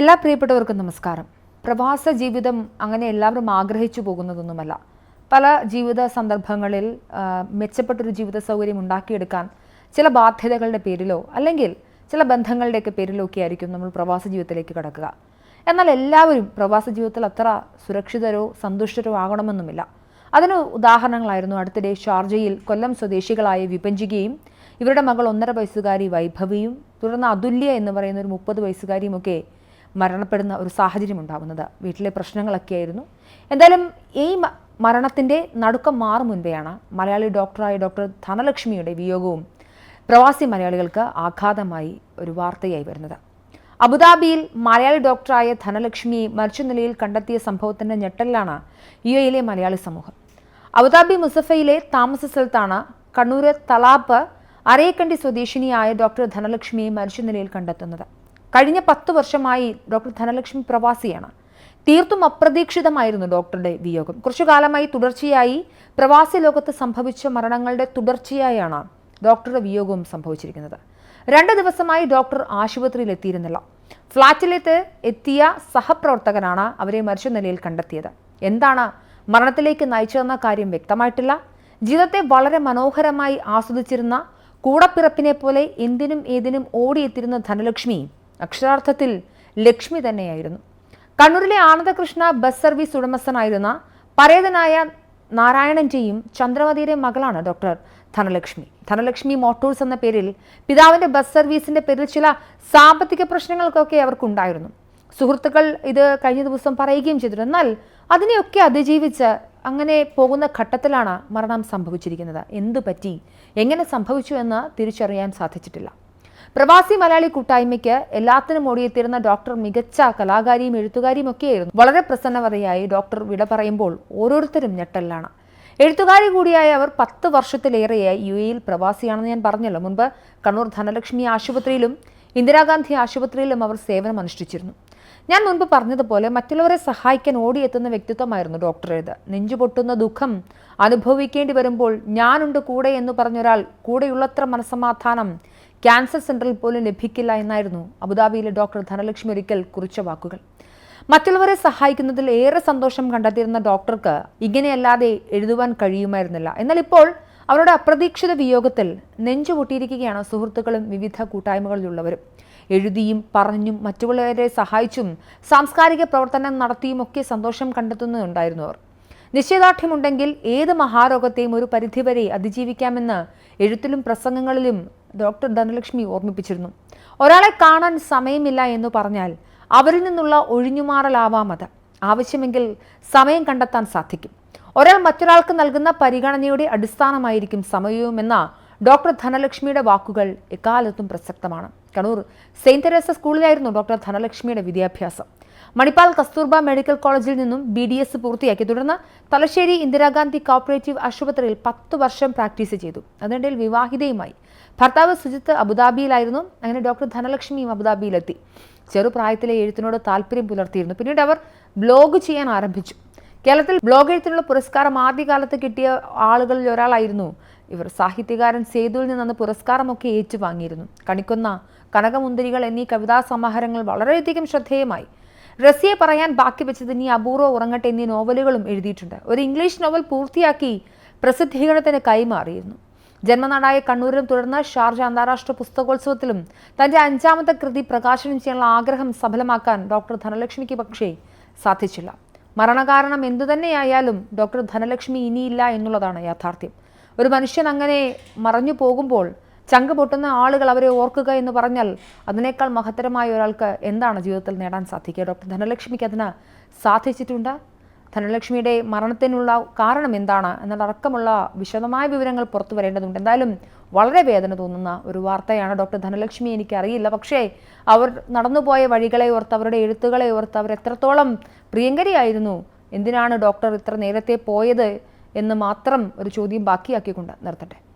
എല്ലാ പ്രിയപ്പെട്ടവർക്കും നമസ്കാരം. പ്രവാസ ജീവിതം അങ്ങനെ എല്ലാവരും ആഗ്രഹിച്ചു പോകുന്നതൊന്നുമല്ല. പല ജീവിത സന്ദർഭങ്ങളിൽ മെച്ചപ്പെട്ടൊരു ജീവിത സൗകര്യം ഉണ്ടാക്കിയെടുക്കാൻ ചില ബാധ്യതകളുടെ പേരിലോ അല്ലെങ്കിൽ ചില ബന്ധങ്ങളുടെയൊക്കെ പേരിലോ ഒക്കെ ആയിരിക്കും നമ്മൾ പ്രവാസ ജീവിതത്തിലേക്ക് കടക്കുക. എന്നാൽ എല്ലാവരും പ്രവാസ ജീവിതത്തിൽ അത്ര സുരക്ഷിതരോ സന്തുഷ്ടരോ ആകണമെന്നുമില്ല. അതിന് ഉദാഹരണങ്ങളായിരുന്നു അടുത്തിടെ ഷാർജയിൽ കൊല്ലം സ്വദേശികളായ വിപഞ്ചികയും ഇവരുടെ മകൾ ഒന്നര വയസ്സുകാരി വൈഭവിയും തുടർന്ന് അതുല്യ എന്ന് പറയുന്ന ഒരു മുപ്പത് വയസ്സുകാരിയുമൊക്കെ മരണപ്പെടുന്ന ഒരു സാഹചര്യം ഉണ്ടാകുന്നത് വീട്ടിലെ പ്രശ്നങ്ങളൊക്കെയായിരുന്നു. എന്തായാലും ഈ മരണത്തിന്റെ നടുക്കം മാറും മുൻപെയാണ് മലയാളി ഡോക്ടറായ ഡോക്ടർ ധനലക്ഷ്മിയുടെ വിയോഗവും പ്രവാസി മലയാളികൾക്ക് ആഘാതമായി ഒരു വാർത്തയായി വരുന്നത്. അബുദാബിയിൽ മലയാളി ഡോക്ടറായ ധനലക്ഷ്മിയെ മരിച്ച നിലയിൽ കണ്ടെത്തിയ സംഭവത്തിന്റെ ഞെട്ടലിലാണ് യു എയിലെ മലയാളി സമൂഹം. അബുദാബി മുസഫയിലെ താമസ സ്ഥലത്താണ് കണ്ണൂര് തലാപ്പ് അരയക്കണ്ടി സ്വദേശിനിയായ ഡോക്ടർ ധനലക്ഷ്മിയെ മരിച്ച നിലയിൽ കണ്ടെത്തുന്നത്. കഴിഞ്ഞ പത്ത് വർഷമായി ഡോക്ടർ ധനലക്ഷ്മി പ്രവാസിയാണ്. തീർത്തും അപ്രതീക്ഷിതമായിരുന്നു ഡോക്ടറുടെ വിയോഗം. കുറച്ചു കാലമായി തുടർച്ചയായി പ്രവാസി ലോകത്ത് സംഭവിച്ച മരണങ്ങളുടെ തുടർച്ചയായാണ് ഡോക്ടറുടെ വിയോഗവും സംഭവിച്ചിരിക്കുന്നത്. രണ്ട് ദിവസമായി ഡോക്ടർ ആശുപത്രിയിൽ എത്തിയിരുന്നില്ല ഫ്ളാറ്റിലേക്ക് എത്തിയ സഹപ്രവർത്തകനാണ് അവരെ മരിച്ച നിലയിൽ കണ്ടെത്തിയത്. എന്താണ് മരണത്തിലേക്ക് നയിച്ചതെന്ന കാര്യം വ്യക്തമായിട്ടില്ല. ജീവിതത്തെ വളരെ മനോഹരമായി ആസ്വദിച്ചിരുന്ന കൂടപ്പിറപ്പിനെ പോലെ എന്തിനും ഏതിനും ഓടിയെത്തിരുന്ന ധനലക്ഷ്മി അക്ഷരാർത്ഥത്തിൽ ലക്ഷ്മി തന്നെയായിരുന്നു. കണ്ണൂരിലെ ആനന്ദകൃഷ്ണ ബസ് സർവീസ് ഉടമസ്ഥനായിരുന്ന പരേതനായ നാരായണന്റെയും ചന്ദ്രമതിയുടെ മകളാണ് ഡോക്ടർ ധനലക്ഷ്മി. ധനലക്ഷ്മി മോട്ടോഴ്സ് എന്ന പേരിൽ പിതാവിന്റെ ബസ് സർവീസിന്റെ പേരിൽ ചില സാമ്പത്തിക പ്രശ്നങ്ങൾക്കൊക്കെ അവർക്കുണ്ടായിരുന്നു. സുഹൃത്തുക്കൾ ഇത് കഴിഞ്ഞ ദിവസം പറയുകയും ചെയ്തിരുന്നു. എന്നാൽ അതിനെയൊക്കെ അതിജീവിച്ച് അങ്ങനെ പോകുന്ന ഘട്ടത്തിലാണ് മരണം സംഭവിച്ചിരിക്കുന്നത്. എന്തു പറ്റി എങ്ങനെ സംഭവിച്ചു എന്ന് തിരിച്ചറിയാൻ സാധിച്ചിട്ടില്ല. പ്രവാസി മലയാളി കൂട്ടായ്മയ്ക്ക് എല്ലാത്തിനും ഓടിയെത്തിരുന്ന ഡോക്ടർ മികച്ച കലാകാരിയും എഴുത്തുകാരിയും ഒക്കെയായിരുന്നു. വളരെ പ്രസന്നവതയായി ഡോക്ടർ വിട പറയുമ്പോൾ ഓരോരുത്തരും ഞെട്ടലിലാണ്. എഴുത്തുകാരി കൂടിയായ അവർ പത്ത് വർഷത്തിലേറെയായി യു എയിൽ പ്രവാസിയാണെന്ന് ഞാൻ പറഞ്ഞല്ലോ. മുൻപ് കണ്ണൂർ ധനലക്ഷ്മി ആശുപത്രിയിലും ഇന്ദിരാഗാന്ധി ആശുപത്രിയിലും അവർ സേവനം അനുഷ്ഠിച്ചിരുന്നു ഞാൻ മുൻപ് പറഞ്ഞതുപോലെ മറ്റുള്ളവരെ സഹായിക്കാൻ ഓടിയെത്തുന്ന വ്യക്തിത്വമായിരുന്നു ഡോക്ടറേത് നെഞ്ചുപൊട്ടുന്ന ദുഃഖം അനുഭവിക്കേണ്ടി വരുമ്പോൾ ഞാനുണ്ട് കൂടെ എന്ന് പറഞ്ഞൊരാൾ കൂടെയുള്ളത്ര മനസ്സമാധാനം ക്യാൻസർ സെന്ററിൽ പോലും ലഭിക്കില്ല എന്നായിരുന്നു അബുദാബിയിലെ ഡോക്ടർ ധനലക്ഷ്മി ഒരിക്കൽ കുറിച്ച വാക്കുകൾ. മറ്റുള്ളവരെ സഹായിക്കുന്നതിൽ ഏറെ സന്തോഷം കണ്ടെത്തിയിരുന്ന ഡോക്ടർക്ക് ഇങ്ങനെയല്ലാതെ എഴുതുവാൻ കഴിയുമായിരുന്നില്ല. എന്നാൽ ഇപ്പോൾ അവരുടെ അപ്രതീക്ഷിത വിയോഗത്തിൽ നെഞ്ചു പൊട്ടിയിരിക്കുകയാണ് സുഹൃത്തുക്കളും വിവിധ കൂട്ടായ്മകളിലുള്ളവരും. എഴുതിയും പറഞ്ഞും മറ്റുള്ളവരെ സഹായിച്ചും സാംസ്കാരിക പ്രവർത്തനം നടത്തിയും ഒക്കെ സന്തോഷം കണ്ടെത്തുന്നുണ്ടായിരുന്നു അവർ. നിശ്ചയദാർഢ്യമുണ്ടെങ്കിൽ ഏത് മഹാരോഗത്തെയും ഒരു പരിധിവരെ അതിജീവിക്കാമെന്ന് എഴുത്തിലും പ്രസംഗങ്ങളിലും ഡോക്ടർ ധനലക്ഷ്മി ഓർമ്മിപ്പിച്ചിരുന്നു. ഒരാളെ കാണാൻ സമയമില്ല എന്ന് പറഞ്ഞാൽ അവരിൽ നിന്നുള്ള ഒഴിഞ്ഞുമാറലാവാം അത്. ആവശ്യമെങ്കിൽ സമയം കണ്ടെത്താൻ സാധിക്കും. ഒരാൾ മറ്റൊരാൾക്ക് നൽകുന്ന പരിഗണനയുടെ അടിസ്ഥാനമായിരിക്കും സമയവും എന്ന ഡോക്ടർ ധനലക്ഷ്മിയുടെ വാക്കുകൾ എക്കാലത്തും പ്രസക്തമാണ്. കണ്ണൂർ സെയിന്റ് തെരേസ സ്കൂളിലായിരുന്നു ഡോക്ടർ ധനലക്ഷ്മിയുടെ വിദ്യാഭ്യാസം. മണിപ്പാൽ കസ്തൂർബ മെഡിക്കൽ കോളേജിൽ നിന്നും ബി ഡി എസ് പൂർത്തിയാക്കി. തുടർന്ന് തലശ്ശേരി ഇന്ദിരാഗാന്ധി കോപ്പറേറ്റീവ് ആശുപത്രിയിൽ പത്ത് വർഷം പ്രാക്ടീസ് ചെയ്തു. അതിനിടയിൽ വിവാഹിതയുമായി. ഭർത്താവ് സുജിത്ത് അബുദാബിയിലായിരുന്നു. അങ്ങനെ ഡോക്ടർ ധനലക്ഷ്മിയും അബുദാബിയിലെത്തി. ചെറുപ്രായത്തിലെ എഴുത്തിനോട് താല്പര്യം പുലർത്തിയിരുന്നു. പിന്നീട് അവർ ബ്ലോഗ് ചെയ്യാൻ ആരംഭിച്ചു. കേരളത്തിൽ ബ്ലോഗ് എഴുത്തിനുള്ള പുരസ്കാരം ആദ്യകാലത്ത് കിട്ടിയ ആളുകളിൽ ഒരാളായിരുന്നു ഇവർ സാഹിത്യകാരൻ സേതുവിൽ നിന്നന്ന് പുരസ്കാരമൊക്കെ ഏറ്റുവാങ്ങിയിരുന്നു കണിക്കുന്ന കനകമുന്തിരികൾ എന്നീ കവിതാ സമാഹാരങ്ങൾ വളരെയധികം ശ്രദ്ധേയമായി. റസിയെ പറയാൻ ബാക്കി വെച്ചത് ഇനി അപൂർവ ഉറങ്ങട്ടെ എന്നീ നോവലുകളും എഴുതിയിട്ടുണ്ട്. ഒരു ഇംഗ്ലീഷ് നോവൽ പൂർത്തിയാക്കി പ്രസിദ്ധീകരണത്തിന് കൈമാറിയിരുന്നു. ജന്മനാടായ കണ്ണൂരിലും തുടർന്ന് ഷാർജ അന്താരാഷ്ട്ര പുസ്തകോത്സവത്തിലും തന്റെ അഞ്ചാമത്തെ കൃതി പ്രകാശനം ചെയ്യാനുള്ള ആഗ്രഹം സഫലമാക്കാൻ ഡോക്ടർ ധനലക്ഷ്മിക്ക് പക്ഷേ സാധിച്ചില്ല. മരണകാരണം എന്തുതന്നെയായാലും ഡോക്ടർ ധനലക്ഷ്മി ഇനിയില്ല എന്നുള്ളതാണ് യാഥാർത്ഥ്യം. ഒരു മനുഷ്യൻ അങ്ങനെ മറഞ്ഞു പോകുമ്പോൾ ചങ്ക് പൊട്ടുന്ന ആളുകൾ അവരെ ഓർക്കുക എന്ന് പറഞ്ഞാൽ അതിനേക്കാൾ മഹത്തരമായ ഒരാൾക്ക് എന്താണ് ജീവിതത്തിൽ നേടാൻ സാധിക്കുക? ഡോക്ടർ ധനലക്ഷ്മിക്ക് അതിന് സാധിച്ചിട്ടുണ്ട്? ധനലക്ഷ്മിയുടെ മരണത്തിനുള്ള കാരണം എന്താണ്? എന്നതടക്കമുള്ള വിശദമായ വിവരങ്ങൾ പുറത്തു വരേണ്ടതുണ്ട്. എന്തായാലും വളരെ വേദന തോന്നുന്ന ഒരു വാർത്തയാണ് ഡോക്ടർ ധനലക്ഷ്മി എനിക്കറിയില്ല പക്ഷേ അവർ നടന്നുപോയ വഴികളെ ഓർത്ത് അവരുടെ എഴുത്തുകളെ ഓർത്ത് അവർ എത്രത്തോളം പ്രിയങ്കരിയായിരുന്നു? എന്തിനാണ് ഡോക്ടർ ഇത്ര നേരത്തെ പോയത്? എന്ന് മാത്രം ഒരു ചോദ്യം ബാക്കിയാക്കിക്കൊണ്ട് നിർത്തട്ടെ.